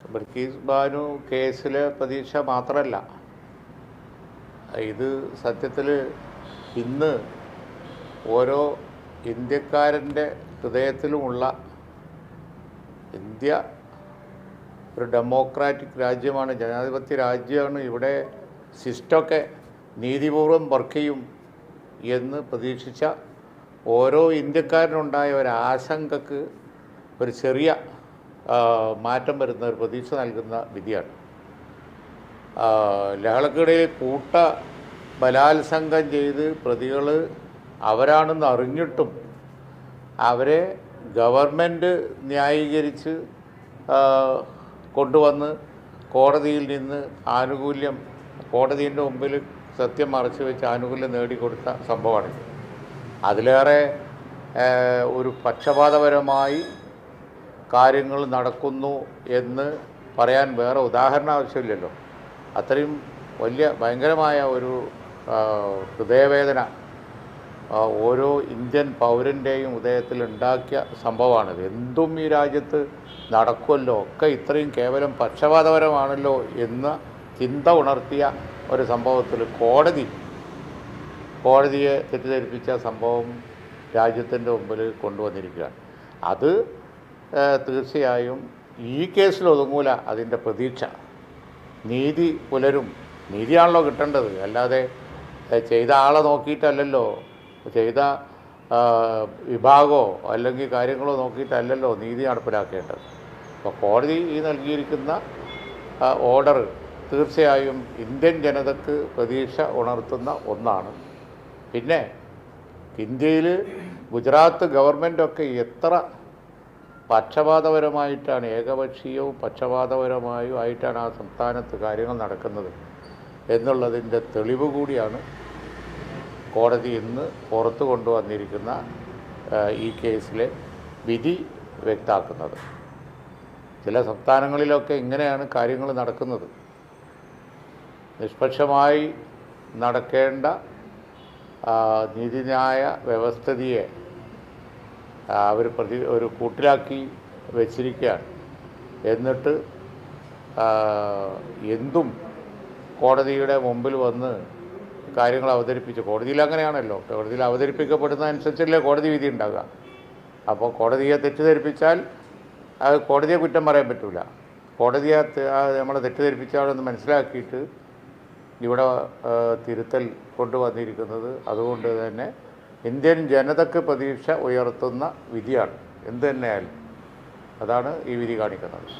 ബൽക്കീസ് ബാനു കേസിലെ പ്രതീക്ഷ മാത്രമല്ല. ഇത് സത്യത്തിൽ ഇന്ന് ഓരോ ഇന്ത്യക്കാരന്റെ ഹൃദയത്തിലുമുള്ള ഇന്ത്യ ഒരു ഡെമോക്രാറ്റിക് രാജ്യമാണ് ജനാധിപത്യ രാജ്യമാണ് ഇവിടെ സിസ്റ്റമൊക്കെ നീതിപൂർവം വർക്ക് ചെയ്യും എന്ന് പ്രതീക്ഷിച്ച ഓരോ ഇന്ത്യക്കാരനുണ്ടായ ഒരു ആശങ്കക്ക് ഒരു ചെറിയ മാറ്റം വരുന്ന ഒരു പ്രതീക്ഷ നൽകുന്ന വിധിയാണ്. ലഹളക്കിടയിൽ കൂട്ട ബലാത്സംഗം ചെയ്ത് പ്രതികൾ അവരാണെന്ന് അറിഞ്ഞിട്ടും അവരെ ഗവൺമെന്റ് ന്യായീകരിച്ച് കൊണ്ടുവന്ന് കോടതിയിൽ നിന്ന് ആനുകൂല്യം കോടതിന്റെ മുമ്പിൽ സത്യം മറച്ചു വെച്ച് ആനുകൂല്യം നേടിക്കൊടുത്ത സംഭവമാണ് അതിലേറെ ഒരു പക്ഷപാതപരമായി കാര്യങ്ങൾ നടക്കുന്നു എന്ന് പറയാൻ വേറെ ഉദാഹരണം ആവശ്യമില്ലല്ലോ. അത്രയും വലിയ ഭയങ്കരമായ ഒരു ഹൃദയവേദന ഓരോ ഇന്ത്യൻ പൗരന്റെയും ഉദയത്തിൽ ഉണ്ടാക്കിയ സംഭവമാണിത്. എന്തും ഈ രാജ്യത്ത് നടക്കുമല്ലോ ഒക്കെ ഇത്രയും കേവലം പക്ഷപാതപരമാണല്ലോ എന്ന ചിന്ത ഉണർത്തിയ ഒരു സംഭവത്തിൽ കോടതി കോടതിയെ തെറ്റിദ്ധരിപ്പിച്ച സംഭവം രാജ്യത്തിന്റെ മുമ്പിൽ കൊണ്ടുവന്നിരിക്കുകയാണ്. അത് തീർച്ചയായും ഈ കേസിൽ ഒതുങ്ങൂല അതിന്റെ പ്രതീക്ഷ. നീതി പുലരും. നീതിയാണല്ലോ കിട്ടേണ്ടത്. അല്ലാതെ ചെയ്ത ആളെ നോക്കിയിട്ടല്ലല്ലോ ചെയ്ത വിഭാഗമോ അല്ലെങ്കിൽ കാര്യങ്ങളോ നോക്കിയിട്ടല്ലല്ലോ നീതി നടപ്പിലാക്കേണ്ടത്. അപ്പോൾ കോടതി ഈ നൽകിയിരിക്കുന്ന ഓർഡർ തീർച്ചയായും ഇന്ത്യൻ ജനതക്ക് പ്രതീക്ഷ ഉണർത്തുന്ന ഒന്നാണ്. പിന്നെ ഇന്ത്യയിൽ ഗുജറാത്ത് ഗവൺമെന്റൊക്കെ എത്ര പക്ഷപാതപരമായിട്ടാണ് ഏകപക്ഷീയവും പക്ഷപാതപരമായും ആയിട്ടാണ് ആ സംസ്ഥാനത്ത് കാര്യങ്ങൾ നടക്കുന്നത് എന്നുള്ളതിന്റെ തെളിവ് കൂടിയാണ് കോടതി ഇന്ന് പുറത്തു കൊണ്ടുവന്നിരിക്കുന്ന ഈ കേസിലെ വിധി വ്യക്താക്കുന്നത്. ചില സംസ്ഥാനങ്ങളിലൊക്കെ ഇങ്ങനെയാണ് കാര്യങ്ങൾ നടക്കുന്നത്. നിഷ്പക്ഷമായി നടക്കേണ്ട നീതിന്യായ വ്യവസ്ഥിതിയെ അവർ പ്രതി ഒരു കൂട്ടിലാക്കി വെച്ചിരിക്കുകയാണ്. എന്നിട്ട് എന്തും കോടതിയുടെ മുമ്പിൽ വന്ന് കാര്യങ്ങൾ അവതരിപ്പിച്ച്. കോടതിയിൽ അങ്ങനെയാണല്ലോ. കോടതിയിൽ അവതരിപ്പിക്കപ്പെടുന്ന അനുസരിച്ചല്ലേ കോടതി വിധി ഉണ്ടാകുക അപ്പോൾ കോടതിയെ തെറ്റിദ്ധരിപ്പിച്ചാൽ അത് കോടതിയെ കുറ്റം പറയാൻ പറ്റില്ല കോടതിയെ നമ്മളെ തെറ്റിദ്ധരിപ്പിച്ചാണെന്ന് മനസ്സിലാക്കിയിട്ട് ഇവിടെ തിരുത്തൽ കൊണ്ടുവന്നിരിക്കുന്നത് അതുകൊണ്ട് തന്നെ ഇന്ത്യൻ ജനതയ്ക്ക് പ്രതീക്ഷ ഉയർത്തുന്ന വിധിയാണ്. എന്ത് തന്നെയായാലും. അതാണ് ഈ വിധി കാണിക്കുന്നത്.